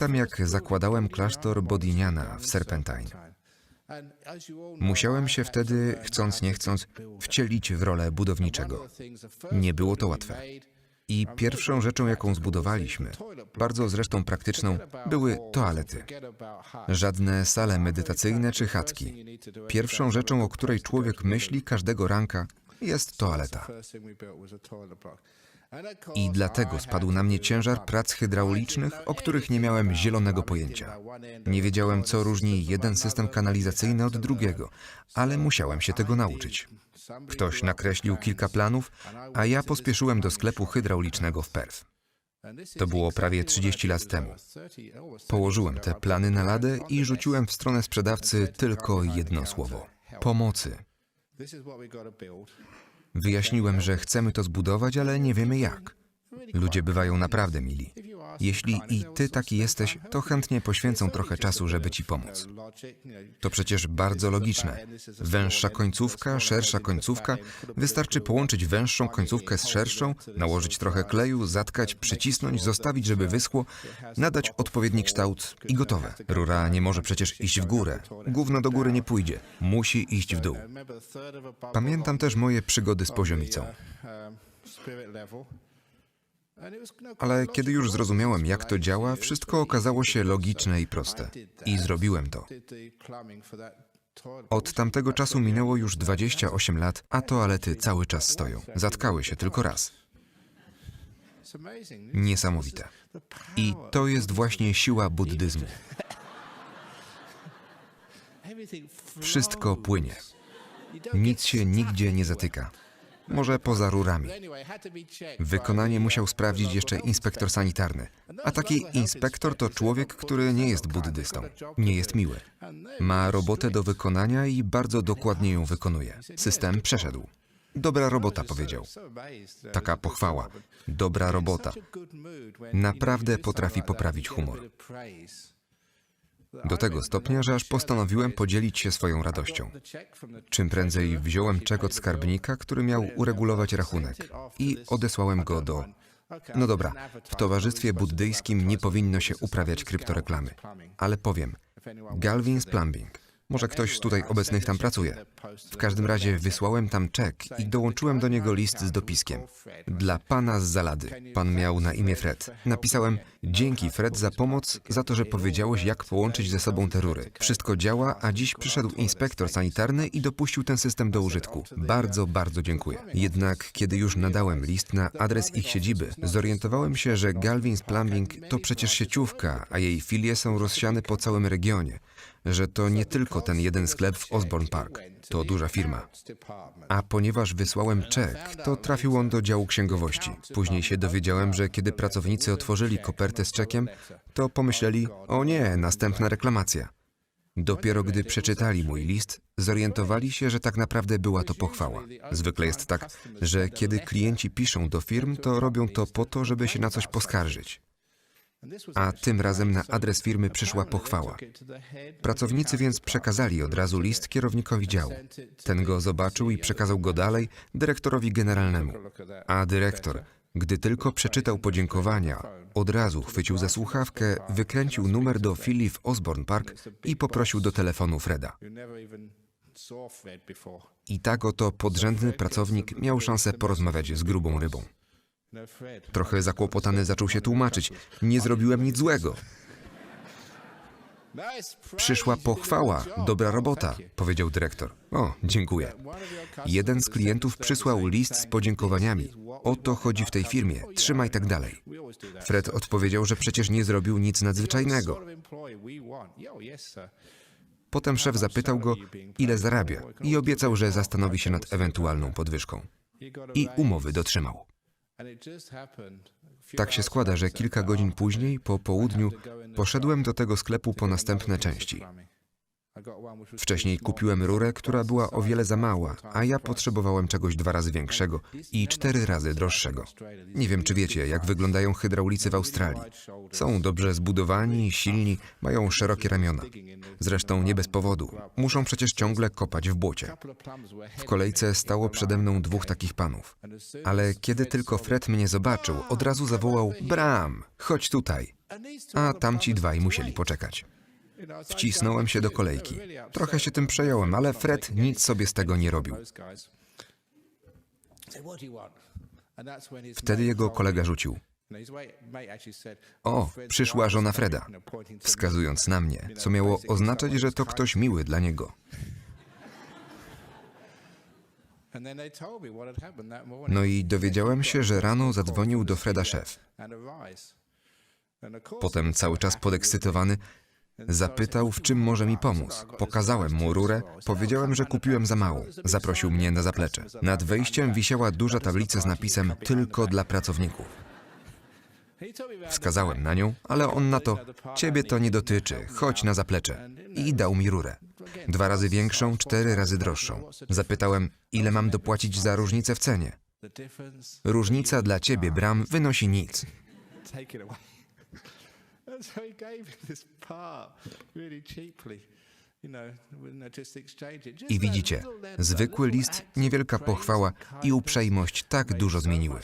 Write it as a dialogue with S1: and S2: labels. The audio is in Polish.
S1: Tam jak zakładałem klasztor Bodiniana w Serpentine. Musiałem się wtedy, chcąc nie chcąc, wcielić w rolę budowniczego. Nie było to łatwe. I pierwszą rzeczą, jaką zbudowaliśmy, bardzo zresztą praktyczną, były toalety. Żadne sale medytacyjne czy chatki. Pierwszą rzeczą, o której człowiek myśli każdego ranka, jest toaleta. I dlatego spadł na mnie ciężar prac hydraulicznych, o których nie miałem zielonego pojęcia. Nie wiedziałem, co różni jeden system kanalizacyjny od drugiego, ale musiałem się tego nauczyć. Ktoś nakreślił kilka planów, a ja pospieszyłem do sklepu hydraulicznego w Perth. To było prawie 30 lat temu. Położyłem te plany na ladę i rzuciłem w stronę sprzedawcy tylko jedno słowo: pomocy. Wyjaśniłem, że chcemy to zbudować, ale nie wiemy jak. Ludzie bywają naprawdę mili. Jeśli i ty taki jesteś, to chętnie poświęcą trochę czasu, żeby ci pomóc. To przecież bardzo logiczne. Węższa końcówka, szersza końcówka. Wystarczy połączyć węższą końcówkę z szerszą, nałożyć trochę kleju, zatkać, przycisnąć, zostawić, żeby wyschło, nadać odpowiedni kształt i gotowe. Rura nie może przecież iść w górę. Gówno do góry nie pójdzie. Musi iść w dół. Pamiętam też moje przygody z poziomicą. Ale kiedy już zrozumiałem, jak to działa, wszystko okazało się logiczne i proste. I zrobiłem to. Od tamtego czasu minęło już 28 lat, a toalety cały czas stoją. Zatkały się tylko raz. Niesamowite. I to jest właśnie siła buddyzmu. Wszystko płynie. Nic się nigdzie nie zatyka. Może poza rurami. Wykonanie musiał sprawdzić jeszcze inspektor sanitarny. A taki inspektor to człowiek, który nie jest buddystą, nie jest miły. Ma robotę do wykonania i bardzo dokładnie ją wykonuje. System przeszedł. Dobra robota, powiedział. Taka pochwała. Dobra robota. Naprawdę potrafi poprawić humor. Do tego stopnia, że aż postanowiłem podzielić się swoją radością. Czym prędzej wziąłem czek od skarbnika, który miał uregulować rachunek i odesłałem go do... No dobra, w towarzystwie buddyjskim nie powinno się uprawiać kryptoreklamy, ale powiem, Galvin's Plumbing. Może ktoś z tutaj obecnych tam pracuje. W każdym razie wysłałem tam czek i dołączyłem do niego list z dopiskiem. Dla pana z Zalady. Pan miał na imię Fred. Napisałem, dzięki Fred za pomoc, za to, że powiedziałeś, jak połączyć ze sobą te rury. Wszystko działa, a dziś przyszedł inspektor sanitarny i dopuścił ten system do użytku. Bardzo, bardzo dziękuję. Jednak, kiedy już nadałem list na adres ich siedziby, zorientowałem się, że Galvin's Plumbing to przecież sieciówka, a jej filie są rozsiane po całym regionie że to nie tylko ten jeden sklep w Osborne Park. To duża firma. A ponieważ wysłałem czek, to trafił on do działu księgowości. Później się dowiedziałem, że kiedy pracownicy otworzyli kopertę z czekiem, to pomyśleli: O nie, następna reklamacja. Dopiero gdy przeczytali mój list, zorientowali się, że tak naprawdę była to pochwała. Zwykle jest tak, że kiedy klienci piszą do firm, to robią to po to, żeby się na coś poskarżyć a tym razem na adres firmy przyszła pochwała. Pracownicy więc przekazali od razu list kierownikowi działu. Ten go zobaczył i przekazał go dalej dyrektorowi generalnemu. A dyrektor, gdy tylko przeczytał podziękowania, od razu chwycił za słuchawkę, wykręcił numer do filii w Osborne Park i poprosił do telefonu Freda. I tak oto podrzędny pracownik miał szansę porozmawiać z grubą rybą. Trochę zakłopotany zaczął się tłumaczyć. Nie zrobiłem nic złego. Przyszła pochwała, dobra robota, powiedział dyrektor. O, dziękuję. Jeden z klientów przysłał list z podziękowaniami. O to chodzi w tej firmie, trzymaj tak dalej. Fred odpowiedział, że przecież nie zrobił nic nadzwyczajnego. Potem szef zapytał go, ile zarabia i obiecał, że zastanowi się nad ewentualną podwyżką. I umowy dotrzymał. Tak się składa, że kilka godzin później, po południu, poszedłem do tego sklepu po następne części. Wcześniej kupiłem rurę, która była o wiele za mała, a ja potrzebowałem czegoś dwa razy większego i cztery razy droższego. Nie wiem, czy wiecie, jak wyglądają hydraulicy w Australii. Są dobrze zbudowani, silni, mają szerokie ramiona. Zresztą nie bez powodu. Muszą przecież ciągle kopać w błocie. W kolejce stało przede mną dwóch takich panów. Ale kiedy tylko Fred mnie zobaczył, od razu zawołał: Bram, chodź tutaj. a tamci dwaj musieli poczekać. Wcisnąłem się do kolejki. Trochę się tym przejąłem, ale Fred nic sobie z tego nie robił. Wtedy jego kolega rzucił.
S2: O, przyszła żona Freda,
S1: Wskazując na mnie, co miało oznaczać, że to ktoś miły dla niego. No i dowiedziałem się, że rano zadzwonił do Freda szef. Potem cały czas podekscytowany zapytał, w czym może mi pomóc. Pokazałem mu rurę, powiedziałem, że kupiłem za małą. Zaprosił mnie na zaplecze. Nad wejściem wisiała duża tablica z napisem tylko dla pracowników. Wskazałem na nią, ale on na to, ciebie to nie dotyczy, chodź na zaplecze. I dał mi rurę. Dwa razy większą, cztery razy droższą. Zapytałem, ile mam dopłacić za różnicę w cenie. Różnica dla ciebie, Bram, wynosi nic.
S2: so he gave him this part really cheaply,
S1: I widzicie, zwykły list, niewielka pochwała i uprzejmość tak dużo zmieniły.